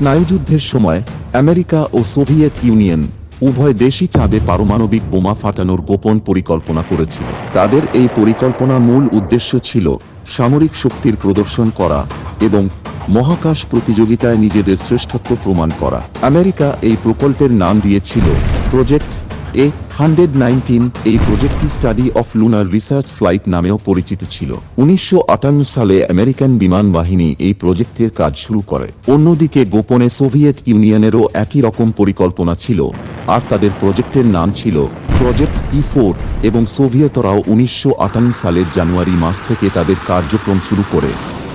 স্নায়ুযুদ্ধের সময় আমেরিকা ও Soviet union উভয় দেশই চাঁদে পারমাণবিক বোমা ফাটানোর গোপন পরিকল্পনা করেছিল। তাদের এই পরিকল্পনা মূল উদ্দেশ্য ছিল সামরিক শক্তির প্রদর্শন করা এবং মহাকাশ প্রতিযোগিতায় নিজেদের শ্রেষ্ঠত্ব প্রমাণ করা। আমেরিকা এই প্রকল্পের নাম দিয়েছিল প্রজেক্ট এ হান্ড্রেড এই প্রজেক্টটি study of lunar research flight নামেও পরিচিত ছিল। উনিশশো আটান্ন সালে আমেরিকান বিমান বাহিনী এই প্রজেক্টের কাজ শুরু করে। অন্যদিকে গোপনে সোভিয়েত ইউনিয়নেরও একই রকম পরিকল্পনা ছিল। আর তাদের প্রজেক্টের নাম ছিল প্রজেক্ট ই ফোর এবং সোভিয়েতরাও উনিশশো আটান্ন সালের জানুয়ারি মাস থেকে তাদের কার্যক্রম শুরু করে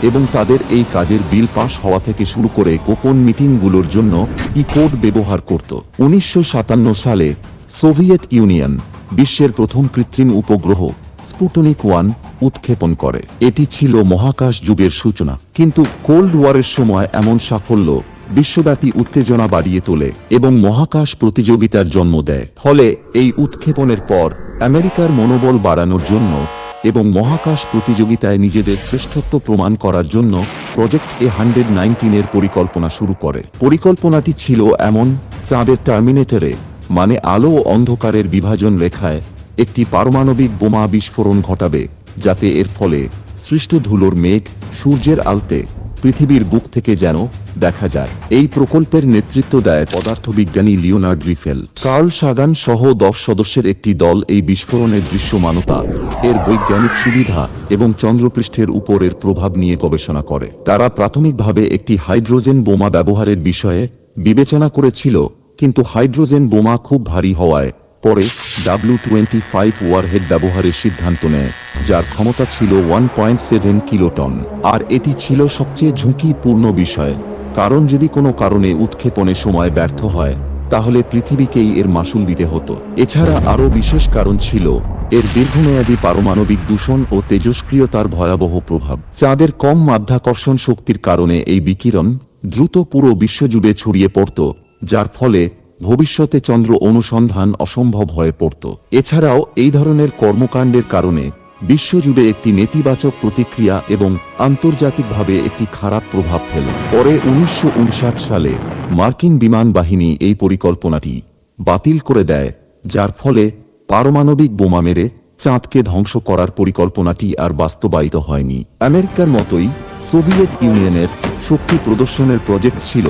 এবং তাদের এই কাজের বিল পাশ হওয়া থেকে শুরু করে গোপন মিটিংগুলোর জন্য ই কোড ব্যবহার করত। উনিশশো সাতান্ন সালে সোভিয়েত ইউনিয়ন, বিশ্বের প্রথম কৃত্রিম উপগ্রহ স্পুটনিক ওয়ান উৎক্ষেপণ করে। এটি ছিল মহাকাশ যুগের সূচনা, কিন্তু কোল্ড ওয়ারের সময় এমন সাফল্য বিশ্বব্যাপী উত্তেজনা বাড়িয়ে তোলে এবং মহাকাশ প্রতিযোগিতার জন্ম দেয়। ফলে এই উৎক্ষেপণের পর আমেরিকার মনোবল বাড়ানোর জন্য এবং মহাকাশ প্রতিযোগিতায় নিজেদের শ্রেষ্ঠত্ব প্রমাণ করার জন্য প্রজেক্ট এ হান্ড্রেড নাইনটিনের পরিকল্পনা শুরু করে। পরিকল্পনাটি ছিল এমন, চাঁদের টার্মিনেটরে মানে আলো ও অন্ধকারের বিভাজন রেখায় একটি পারমাণবিক বোমা বিস্ফোরণ ঘটাবে, যাতে এর ফলে সৃষ্ট ধুলোর মেঘ সূর্যের আলতে পৃথিবীর বুক থেকে যেন দেখা যায়। এই প্রকল্পের নেতৃত্ব দেয় পদার্থবিজ্ঞানী লিওনার্ড রিফেল। কার্ল সাগান সহ দশ সদস্যের একটি দল এই বিস্ফোরণের দৃশ্যমানতা, এর বৈজ্ঞানিক সুবিধা এবং চন্দ্রপৃষ্ঠের উপরের প্রভাব নিয়ে গবেষণা করে। তারা প্রাথমিকভাবে একটি হাইড্রোজেন বোমা ব্যবহারের বিষয়ে বিবেচনা করেছিল কিন্তু হাইড্রোজেন বোমা খুব ভারী হওয়ায় পরে ডাব্লিউ টোয়েন্টি ফাইভ ওয়ারহেড ব্যবহারের সিদ্ধান্ত নেয়, যার ক্ষমতা ছিল ওয়ান পয়েন্ট সেভেন কিলোটন। আর এটি ছিল সবচেয়ে ঝুঁকিপূর্ণ বিষয়, কারণ যদি কোনো কারণে উৎক্ষেপণে সময় ব্যর্থ হয়, তাহলে পৃথিবীকেই এর মাসুল দিতে হতো। এছাড়া আরও বিশেষ কারণ ছিল, এর দীর্ঘমেয়াদী পারমাণবিক দূষণ ও তেজস্ক্রিয়তার ভয়াবহ প্রভাব। চাঁদের কম মাধ্যাকর্ষণ শক্তির কারণে এই বিকিরণ দ্রুত পুরো বিশ্বজুড়ে ছড়িয়ে পড়ত। যার ফলে ভবিষ্যতে চন্দ্র অনুসন্ধান অসম্ভব হয়ে পড়ত। এছাড়াও এই ধরনের কর্মকাণ্ডের কারণে বিশ্বজুড়ে একটি নেতিবাচক প্রতিক্রিয়া এবং আন্তর্জাতিকভাবে একটি খারাপ প্রভাব ফেলে। পরে উনিশশো উনষাট সালে মার্কিন বিমান বাহিনী এই পরিকল্পনাটি বাতিল করে দেয়, যার ফলে পারমাণবিক বোমা মেরে চাঁদকে ধ্বংস করার পরিকল্পনাটি আর বাস্তবায়িত হয়নি। আমেরিকার মতোই সোভিয়েত ইউনিয়নের শক্তি প্রদর্শনের প্রজেক্ট ছিল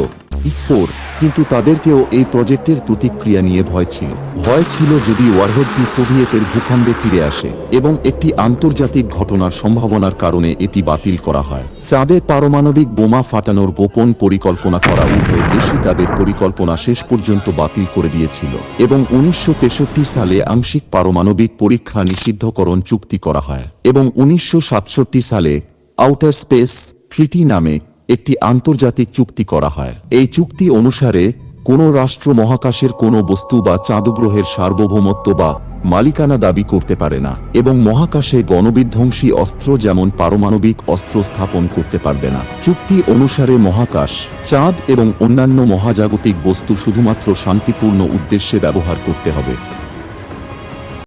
ফোর কিন্তু তাদেরকেও এই প্রজেক্টের প্রতিক্রিয়া নিয়ে ভয় ছিল। ভয় ছিল যদি ওয়ারহেডটি সোভিয়েতের ভূখণ্ডে ফিরে আসে, এবং একটি আন্তর্জাতিক ঘটনার সম্ভাবনার কারণে এটি বাতিল করা হয়। চাঁদে পারমাণবিক বোমা ফাটানোর গোপন পরিকল্পনা করা উভয় দেশই তাদের পরিকল্পনা শেষ পর্যন্ত বাতিল করে দিয়েছিল, এবং উনিশশো তেষট্টি সালে আংশিক পারমাণবিক পরীক্ষা নিষিদ্ধকরণ চুক্তি করা হয়, এবং উনিশশো সাতষট্টি সালে আউটার স্পেস ট্রিটি নামে একটি আন্তর্জাতিক চুক্তি করা হয়। এই চুক্তি অনুসারে কোনো রাষ্ট্র মহাকাশের কোনো বস্তু বা চাঁদগ্রহের সার্বভৌমত্ব বা মালিকানা দাবি করতে পারে না এবং মহাকাশে গণবিধ্বংসী অস্ত্র যেমন পারমাণবিক অস্ত্র স্থাপন করতে পারবে না। চুক্তি অনুসারে মহাকাশ, চাঁদ এবং অন্যান্য মহাজাগতিক বস্তু শুধুমাত্র শান্তিপূর্ণ উদ্দেশ্যে ব্যবহার করতে হবে।